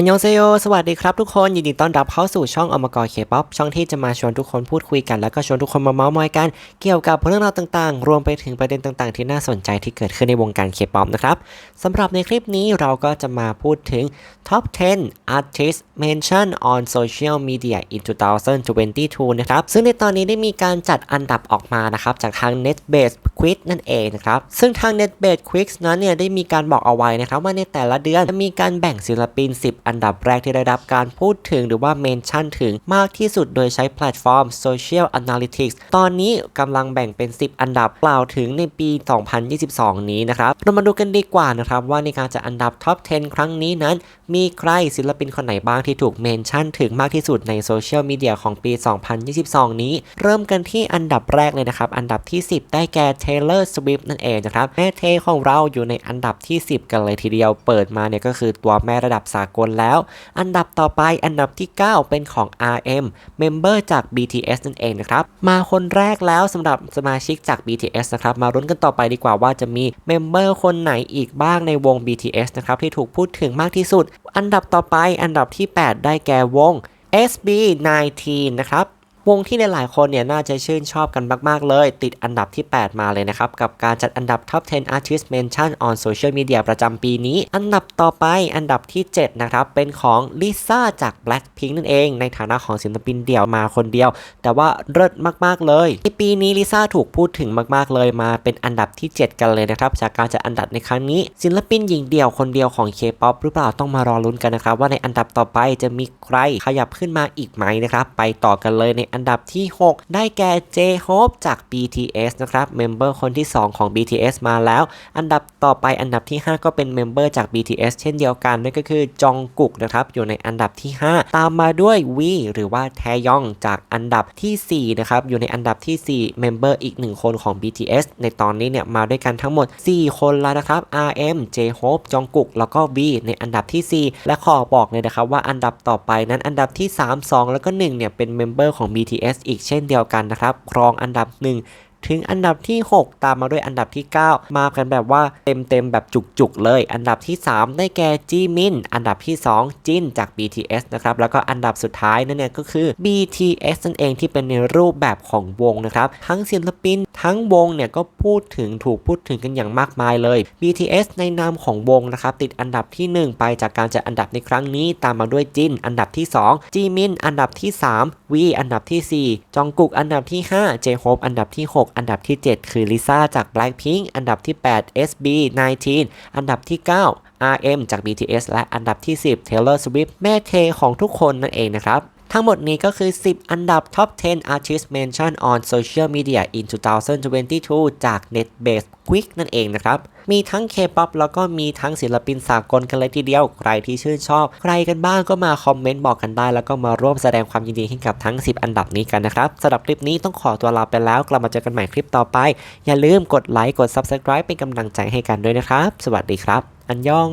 อันยองเซโยสวัสดีครับทุกคน ยินดีต้อนรับเข้าสู่ช่องอมกรเคป๊อปช่องที่จะมาชวนทุกคนพูดคุยกัน แล้วก็ชวนทุกคนมาเมาส์มอยกัน เกี่ยวกับเรื่องราวต่างๆ รวมไปถึงประเด็นต่างๆ ที่น่าสนใจที่เกิดขึ้นในวงการเคป๊อปนะครับสำหรับในคลิปนี้เราก็จะมาพูดถึง Top 10 Artists Mentioned on Social Media in 2022 นะครับ ซึ่งในตอนนี้ได้มีการจัดอันดับออกมานะครับจากทาง NetBase Quiz นั่นเองนะครับ ซึ่งทาง NetBase Quiz นั้นเนี่ยได้มีการบอกเอาไว้นะครับว่าในแต่ละเดือนจะมีการแบ่งศิลปิน 10อันดับแรกที่ได้รับการพูดถึงหรือว่าเมนชั่นถึงมากที่สุดโดยใช้แพลตฟอร์ม Social Analytics ตอนนี้กำลังแบ่งเป็น 10 อันดับกล่าวถึงในปี 2022 นี้นะครับ เรามาดูกันดีกว่านะครับว่าในการจัดอันดับ Top 10 ครั้งนี้นั้น มีใครศิลปินคนไหนบ้างที่ถูกเมนชั่นถึงมากที่สุดในโซเชียลมีเดียของปี 2022 นี้ เริ่มกันที่อันดับแรกเลยนะครับ อันดับที่ 10 ได้แก่ Taylor Swift นั่นเองนะครับแม่เทของเราอยู่ในอันดับที่ 10 กันเลยทีเดียวเปิดมาเนี่ยก็คือตัวแม่ระดับสากลแล้ว อันดับต่อไปอันดับที่ 9 เป็นของ RM เมมเบอร์จาก BTS นั่นเองนะครับ มาคนแรกแล้วสำหรับสมาชิกจาก BTS นะครับ มารุ้นกันต่อไปดีกว่าว่าจะมีเมมเบอร์คนไหนอีกบ้างในวง BTS นะครับ ที่ถูกพูดถึงมากที่สุด อันดับต่อไปอันดับที่ 8 ได้แก่วง SB19 นะครับ วงที่ในหลายคนเนี่ยน่าจะชื่นชอบกันมากๆเลย ติดอันดับที่ 8 มาเลยนะครับ กับการจัดอันดับ Top 10 Artist Mention on Social Media ประจำปีนี้ อันดับต่อไปอันดับที่ 7 นะครับ เป็นของลิซ่าจาก Blackpink นั่นเอง ในฐานะของศิลปินเดี่ยวมาคนเดียว แต่ว่าเลิศมากๆเลยในปีนี้ลิซ่าถูกพูดถึงมากๆเลยมาเป็นอันดับที่ 7 กันเลยนะครับจากการจัดอันดับในครั้งนี้ ศิลปินหญิงเดี่ยวคนเดียวของ K-POP หรือเปล่าต้องมารอลุ้นกันนะครับว่าในอันดับต่อไปจะมีใครขยับขึ้นมาอีกไหมนะครับไปต่อกันเลยในอันันดับที่ 6 ได้แก่ J-Hope จาก BTS นะครับเมมเบอร์คนที่ 2 ของ BTS มาแล้ว อันดับต่อไปอันดับที่ 5 ก็เป็นเมมเบอร์จาก BTS เช่นเดียวกันนั่นก็คือจองกุกนะครับอยู่ในอันดับที่ 5 ตามมาด้วยวีหรือว่าแทยองจากอันดับทีสี่4นะครับอยู่ในอันดับที่4เมมเบอร์อีก 1 คนของ BTS ในตอนนี้เนี่ยมาด้วยกันทั้งหมด 4 คนแล้วนะครับ RM J-Hope จองกุกแล้วก็ V ในอันดับที่ 4 และขอบอกเลยนะครับว่าอันดับต่อไปนั้นอันดับที่ 3 2 แล้วก็ 1เนี่ยเป็นเมมเบอร์ของ BTS BTS อีกเช่นเดียวกันนะครับ ครองอันดับ1 ถึงอันดับที่ 6 ตามมาด้วยอันดับที่ 9 มากันแบบว่าเต็มๆแบบจุกๆเลย อันดับที่ 3 ได้แก่จีมิน อันดับที่ 2 จินจาก BTS นะครับ แล้วก็อันดับสุดท้ายนั่นเนี่ยก็คือ BTS นั่นเองที่เป็นในรูปแบบของวงนะครับ ทั้งศิลปิน ทั้งวงเนี่ยก็พูดถึงถูกพูดถึงกันอย่างมากมายเลย BTS ในนามของวงนะครับติดอันดับที่ 1 ไปจากการจัดอันดับในครั้งนี้ ตามมาด้วยจิน อันดับที่ 2 จีมิน อันดับที่ 3 วี อันดับที่ 4 จองกุก อันดับที่ 5 เจโฮปอันดับที่ 6อันดับที่ 7 คือลิซ่าจาก Blackpink อันดับที่ 8 SB19 อันดับที่ 9 RM จาก BTS และอันดับที่ 10 Taylor Swift แม่เทของทุกคนนั่นเองนะครับ ทั้งหมดนี้ก็คือ 10 อันดับ Top 10 Artist Mention on Social Media in 2022 จาก NetBase Quick นั่นเองนะครับ มีทั้ง K-POP แล้วก็มีทั้งศิลปินสากลกันเลยทีเดียว ใครที่ชื่นชอบ ใครกันบ้างก็มาคอมเมนต์บอกกันได้ แล้วก็มาร่วมแสดงความยินดีให้กับทั้ง 10 อันดับนี้กันนะครับสำหรับคลิปนี้ต้องขอตัวลาไปแล้ว กลับมาเจอกันใหม่คลิปต่อไป อย่าลืมกดไลค์ กด Subscribe เป็นกำลังใจให้กันด้วยนะครับ สวัสดีครับ อันยอง